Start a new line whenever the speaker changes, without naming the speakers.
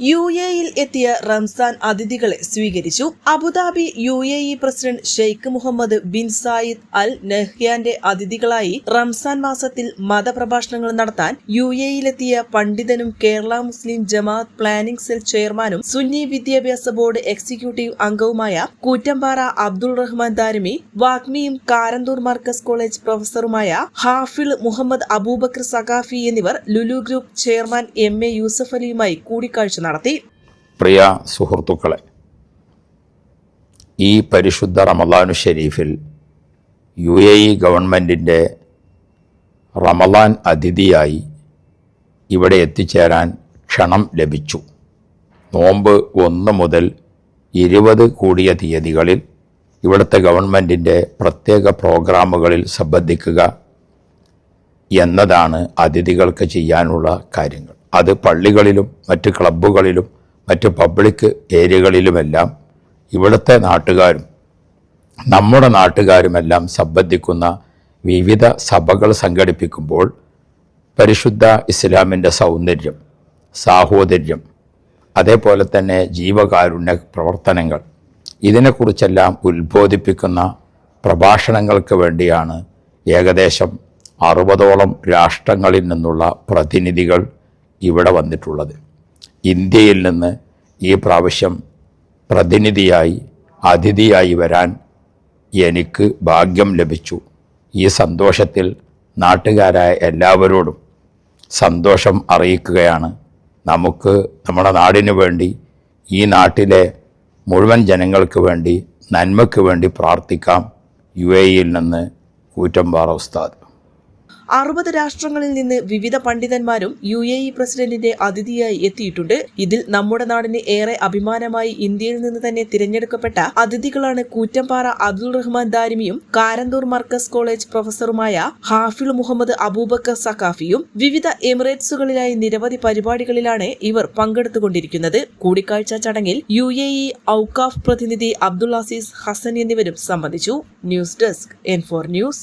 U എയിൽ എത്തിയ റംസാൻ അതിഥികളെ സ്വീകരിച്ചു Abu Dhabi U A E president Sheikh Mohammed bin Zayed Al നെഹ്യാന്റെ അതിഥികളായി റംസാൻ മാസത്തിൽ മതപ്രഭാഷണങ്ങൾ നടത്താൻ യു എയിലെത്തിയ പണ്ഡിതനും കേരള മുസ്ലിം ജമാഅത്ത് പ്ലാനിംഗ് സെൽ ചെയർമാനും സുന്നി വിദ്യാഭ്യാസ ബോർഡ് എക്സിക്യൂട്ടീവ് അംഗവുമായ കൂറ്റമ്പാറ അബ്ദുൾ റഹ്മാൻ ദാരിമി വാഗ്മിയും കാരന്തൂർ മർക്കസ് കോളേജ് പ്രൊഫസറുമായ ഹാഫിൾ മുഹമ്മദ് അബൂബക്കർ സഖാഫി എന്നിവർ Lulu group chairman M A Yusuf അലിയുമായി കൂടിക്കാഴ്ച നടത്തി
പ്രിയ സുഹൃത്തുക്കളെ ഈ പരിശുദ്ധ റമദാനു ഷെരീഫിൽ യു എ ഇ ഗവൺമെന്റിന്റെ റമദാൻ അതിഥിയായി ഇവിടെ എത്തിച്ചേരാൻ ക്ഷണം ലഭിച്ചു. നോമ്പ് ഒന്ന് മുതൽ ഇരുപത് കൂടിയ തീയതികളിൽ ഇവിടുത്തെ ഗവൺമെന്റിന്റെ പ്രത്യേക പ്രോഗ്രാമുകളിൽ സംബന്ധിക്കുക എന്നതാണ് അതിഥികൾക്ക് ചെയ്യാനുള്ള കാര്യങ്ങൾ. അത് പള്ളികളിലും മറ്റ് ക്ലബ്ബുകളിലും മറ്റ് പബ്ലിക് ഏരിയകളിലുമെല്ലാം ഇവിടുത്തെ നാട്ടുകാരും നമ്മുടെ നാട്ടുകാരുമെല്ലാം സംബന്ധിക്കുന്ന വിവിധ സഭകൾ സംഘടിപ്പിക്കുമ്പോൾ പരിശുദ്ധ ഇസ്ലാമിന്റെ സൗന്ദര്യം സാഹോദര്യം അതേപോലെ തന്നെ ജീവകാരുണ്യ പ്രവർത്തനങ്ങൾ ഇതിനെക്കുറിച്ചെല്ലാം ഉത്ബോധിപ്പിക്കുന്ന പ്രഭാഷണങ്ങൾക്ക് വേണ്ടിയാണ് ഏകദേശം അറുപതോളം രാഷ്ട്രങ്ങളിൽ നിന്നുള്ള പ്രതിനിധികൾ ഇവിടെ വന്നിട്ടുള്ളത്. ഇന്ത്യയിൽ നിന്ന് ഈ പ്രാവശ്യം പ്രതിനിധിയായി അതിഥിയായി വരാൻ എനിക്ക് ഭാഗ്യം ലഭിച്ചു. ഈ സന്തോഷത്തിൽ നാട്ടുകാരായ എല്ലാവരോടും സന്തോഷം അറിയിക്കുകയാണ്. നമുക്ക് നമ്മുടെ നാടിനു വേണ്ടി ഈ നാട്ടിലെ മുഴുവൻ ജനങ്ങൾക്ക് വേണ്ടി നന്മയ്ക്ക് വേണ്ടി പ്രാർത്ഥിക്കാം. യു എ ഇയിൽ നിന്ന് കൂറ്റമ്പാറ ഉസ്താദ്.
അറുപത് രാഷ്ട്രങ്ങളിൽ നിന്ന് വിവിധ പണ്ഡിതന്മാരും യു എ ഇ പ്രസിഡന്റിന്റെ അതിഥിയായി എത്തിയിട്ടുണ്ട്. ഇതിൽ നമ്മുടെ നാടിന് ഏറെ അഭിമാനമായി ഇന്ത്യയിൽ നിന്ന് തന്നെ തിരഞ്ഞെടുക്കപ്പെട്ട അതിഥികളാണ് കൂറ്റമ്പാറ അബ്ദുൾ റഹ്മാൻ ദാരിമിയും കാരന്തൂർ മർക്കസ് കോളേജ് പ്രൊഫസറുമായ ഹാഫിൾ മുഹമ്മദ് അബൂബക്കർ സഖാഫിയും വിവിധ എമിറേറ്റ്സുകളിലായി നിരവധി പരിപാടികളിലാണ് ഇവർ പങ്കെടുത്തുകൊണ്ടിരിക്കുന്നത്. കൂടിക്കാഴ്ച ചടങ്ങിൽ യു എ ഇ ഔക്കാഫ് പ്രതിനിധി അബ്ദുൾ അസീസ് ഹസൻ എന്നിവരും സംബന്ധിച്ചു. News desk N four news.